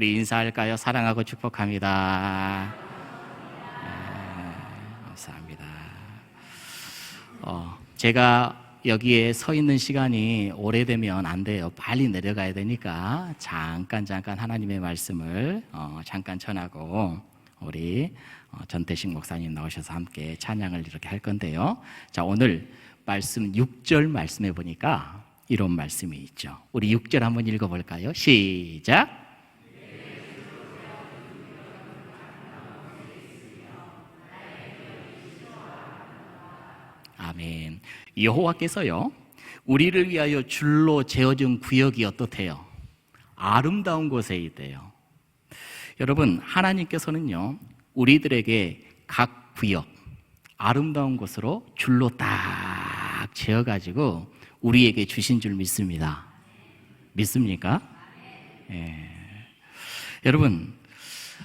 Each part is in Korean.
우리 인사할까요? 사랑하고 축복합니다. 네, 감사합니다. 어, 제가 여기에 서 있는 시간이 오래되면 안 돼요. 빨리 내려가야 되니까 잠깐 잠깐 하나님의 말씀을 어, 잠깐 전하고 우리 어, 전태식 목사님 나오셔서 함께 찬양을 이렇게 할 건데요. 자 오늘 말씀 6절 말씀해 보니까 이런 말씀이 있죠. 우리 6절 한번 읽어 볼까요? 시작. 아멘. 여호와께서요, 우리를 위하여 줄로 재어준 구역이 어떻대요? 아름다운 곳에 있대요. 여러분, 하나님께서는요, 우리들에게 각 구역, 아름다운 곳으로 줄로 딱 재어 가지고 우리에게 주신 줄 믿습니다. 믿습니까? 예. 여러분,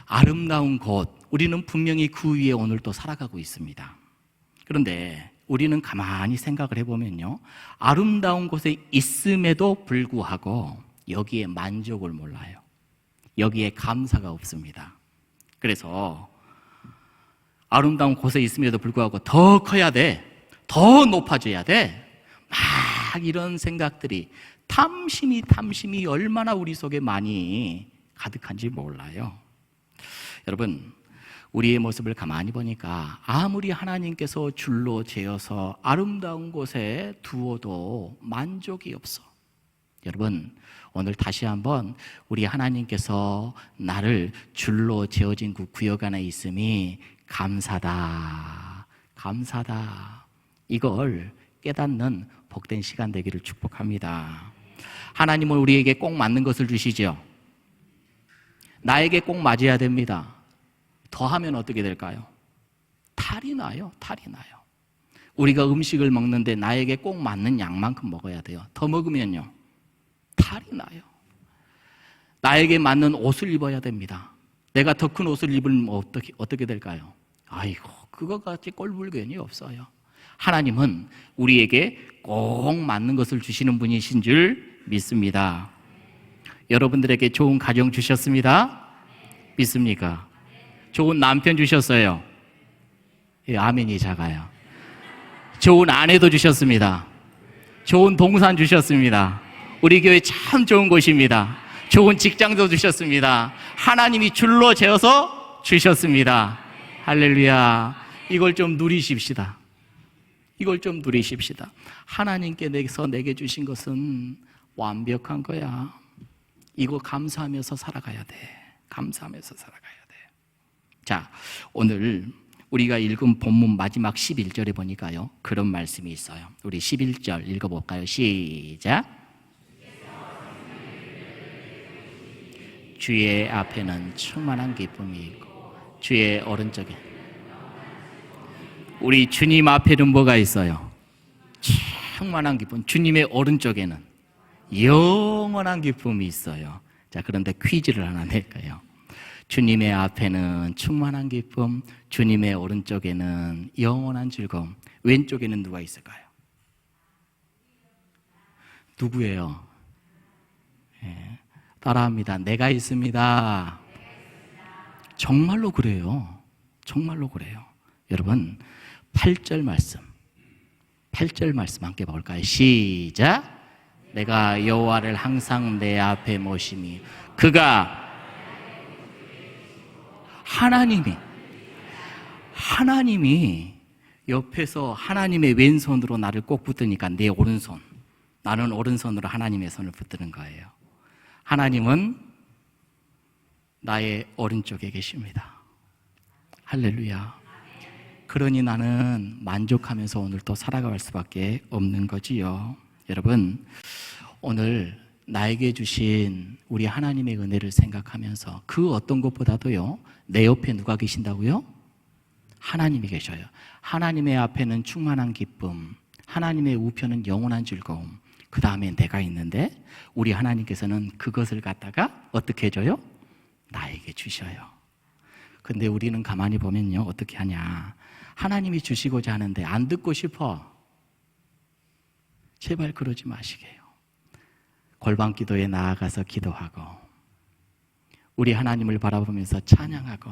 아름다운 곳, 우리는 분명히 그 위에 오늘 또 살아가고 있습니다. 그런데 우리는 가만히 생각을 해보면요. 아름다운 곳에 있음에도 불구하고 여기에 만족을 몰라요. 여기에 감사가 없습니다. 그래서 아름다운 곳에 있음에도 불구하고 더 커야 돼. 더 높아져야 돼. 막 이런 생각들이 탐심이 탐심이 얼마나 우리 속에 많이 가득한지 몰라요. 여러분, 우리의 모습을 가만히 보니까 아무리 하나님께서 줄로 재어서 아름다운 곳에 두어도 만족이 없어. 여러분, 오늘 다시 한번 우리 하나님께서 나를 줄로 재어진 그 구역 안에 있음이 감사다. 감사다. 이걸 깨닫는 복된 시간 되기를 축복합니다. 하나님은 우리에게 꼭 맞는 것을 주시죠. 나에게 꼭 맞아야 됩니다. 더 하면 어떻게 될까요? 탈이 나요. 탈이 나요. 우리가 음식을 먹는데 나에게 꼭 맞는 양만큼 먹어야 돼요. 더 먹으면요. 탈이 나요. 나에게 맞는 옷을 입어야 됩니다. 내가 더 큰 옷을 입으면 어떻게, 어떻게 될까요? 아이고, 그거 같이 꼴불견이 없어요. 하나님은 우리에게 꼭 맞는 것을 주시는 분이신 줄 믿습니다. 여러분들에게 좋은 가정 주셨습니다. 믿습니까? 좋은 남편 주셨어요. 예, 아멘이 작아요. 좋은 아내도 주셨습니다. 좋은 동산 주셨습니다. 우리 교회 참 좋은 곳입니다. 좋은 직장도 주셨습니다. 하나님이 줄로 재어서 주셨습니다. 할렐루야. 이걸 좀 누리십시다. 이걸 좀 누리십시다. 하나님께서 내게 주신 것은 완벽한 거야. 이거 감사하면서 살아가야 돼. 감사하면서 살아가야 돼. 자, 오늘 우리가 읽은 본문 마지막 11절에 보니까요. 그런 말씀이 있어요. 우리 11절 읽어 볼까요? 시작. 주의 앞에는 충만한 기쁨이 있고 주의 오른쪽에 우리 주님 앞에는 뭐가 있어요? 충만한 기쁨. 주님의 오른쪽에는 영원한 기쁨이 있어요. 자, 그런데 퀴즈를 하나 낼까요? 주님의 앞에는 충만한 기쁨, 주님의 오른쪽에는 영원한 즐거움, 왼쪽에는 누가 있을까요? 누구예요? 예, 따라합니다. 내가 있습니다. 정말로 그래요. 정말로 그래요. 여러분, 8절 말씀. 8절 말씀 함께 볼까요? 시작. 내가 여호와를 항상 내 앞에 모심이 그가 하나님이 하나님이 옆에서 하나님의 왼손으로 나를 꼭 붙드니까 내 오른손 나는 오른손으로 하나님의 손을 붙드는 거예요. 하나님은 나의 오른쪽에 계십니다. 할렐루야. 그러니 나는 만족하면서 오늘 또 살아갈 수밖에 없는 거지요. 여러분, 오늘 나에게 주신 우리 하나님의 은혜를 생각하면서 그 어떤 것보다도요, 내 옆에 누가 계신다고요? 하나님이 계셔요. 하나님의 앞에는 충만한 기쁨, 하나님의 우편은 영원한 즐거움, 그 다음에 내가 있는데, 우리 하나님께서는 그것을 갖다가 어떻게 해줘요? 나에게 주셔요. 근데 우리는 가만히 보면요, 어떻게 하냐. 하나님이 주시고자 하는데 안 듣고 싶어. 제발 그러지 마시게요. 골방 기도에 나아가서 기도하고 우리 하나님을 바라보면서 찬양하고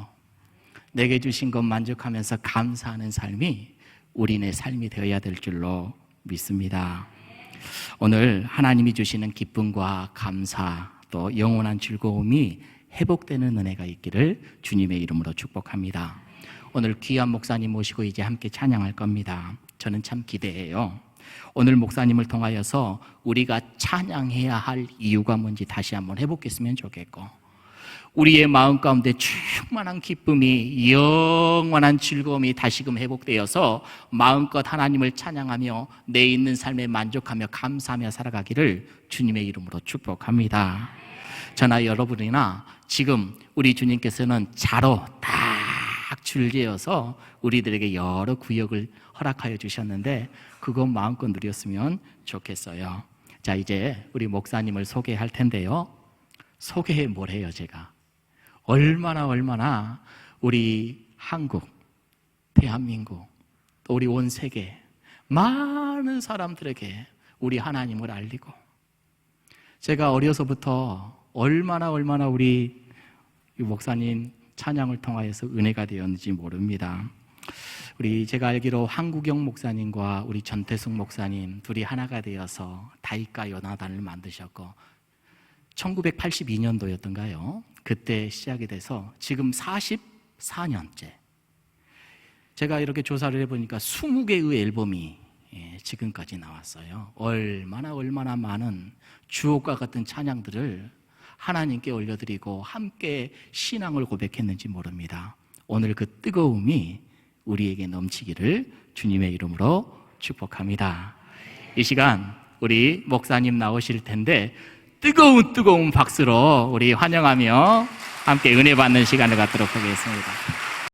내게 주신 것 만족하면서 감사하는 삶이 우리네 삶이 되어야 될 줄로 믿습니다. 오늘 하나님이 주시는 기쁨과 감사 또 영원한 즐거움이 회복되는 은혜가 있기를 주님의 이름으로 축복합니다. 오늘 귀한 목사님 모시고 이제 함께 찬양할 겁니다. 저는 참 기대해요. 오늘 목사님을 통하여서 우리가 찬양해야 할 이유가 뭔지 다시 한번 해보겠으면 좋겠고, 우리의 마음 가운데 충만한 기쁨이 영원한 즐거움이 다시금 회복되어서 마음껏 하나님을 찬양하며 내 있는 삶에 만족하며 감사하며 살아가기를 주님의 이름으로 축복합니다. 저나 여러분이나 지금 우리 주님께서는 자로 딱 줄지어서 우리들에게 여러 구역을 허락하여 주셨는데 그것 마음껏 누렸으면 좋겠어요. 자, 이제 우리 목사님을 소개할 텐데요. 소개해 뭘 해요, 제가? 얼마나 얼마나 우리 한국, 대한민국, 또 우리 온 세계 많은 사람들에게 우리 하나님을 알리고 제가 어려서부터 얼마나 얼마나 우리 이 목사님 찬양을 통하여서 은혜가 되었는지 모릅니다. 우리 제가 알기로 한국영 목사님과 우리 전태숙 목사님 둘이 하나가 되어서 다이카 연화단을 만드셨고 1982년도였던가요? 그때 시작이 돼서 지금 44년째. 제가 이렇게 조사를 해보니까 20개의 앨범이 예, 지금까지 나왔어요. 얼마나 얼마나 많은 주옥과 같은 찬양들을 하나님께 올려드리고 함께 신앙을 고백했는지 모릅니다. 오늘 그 뜨거움이 우리에게 넘치기를 주님의 이름으로 축복합니다. 이 시간 우리 목사님 나오실 텐데 뜨거운 뜨거운 박수로 우리 환영하며 함께 은혜 받는 시간을 갖도록 하겠습니다.